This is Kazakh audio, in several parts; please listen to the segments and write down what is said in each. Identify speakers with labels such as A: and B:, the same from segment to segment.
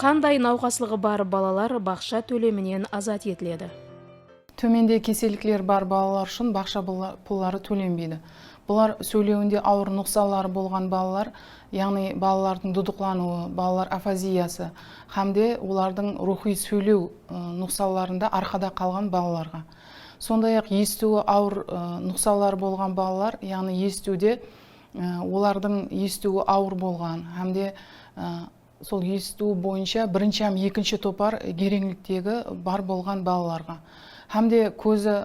A: қандай науқаслығы бар балалар бақша төлемінен азат етіледі?
B: Төменде кеселіктер бар балалар үшін бақша пұлдары төленбейді. Бұлар сөйлеуінде ауыр нұқсалары болған балалар яғни балалардың дудуқлануы балалар афазиясы һәмде олардың рухи сөйлеу нұқсаларында арқада қалған балаларға. Сондай ақ естуі ауыр нұқсалары болған балалар яғни естуде олардың естуі ауыр болған һәмде ы, сол есту бойынша бірінші һәм екінші топар кереңліктегі бар болған балаларға. Һәмде көзі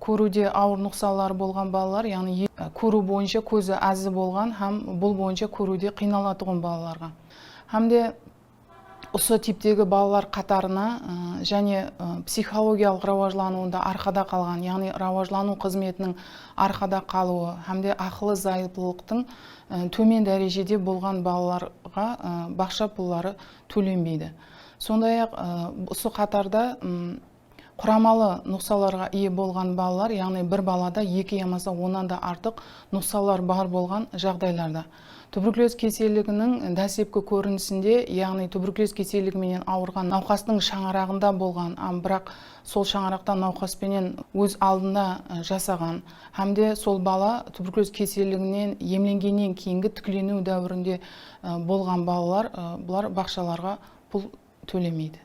B: көруде ауыр нұқсалары болған балалар яғни көру бойынша көзі әзі болған һәм бұл бойынша көруде қиналатұғын балаларға. Һәмде осы типтегі балалар қатарына және психологиялық рауажлануында арқада қалған яғни рауажлану қызметінің арқада қалуы һәмде ақылы зайыптылықтың төмен дәрежеде болған бақша пұлдары төленбейді. Сондай ақ осы қатарда құрамалы нұқсаларға ие болған балалар яғни бір балада екі ямаса оннан да артық нұқсалар бар болған жағдайларда. Туберкулез кеселігінің дәсепкі көрінісінде яғни туберкулез кеселігіменен ауырған науқастың шаңырағында болған а бірақ сол шаңырақта науқаспенен өз алдында ы, жасаған. Һәмде сол бала туберкулез кеселігінен емленгеннен кейінгі түклену дәуірінде болған балалар бұлар бақшаларға пұл төлемейді.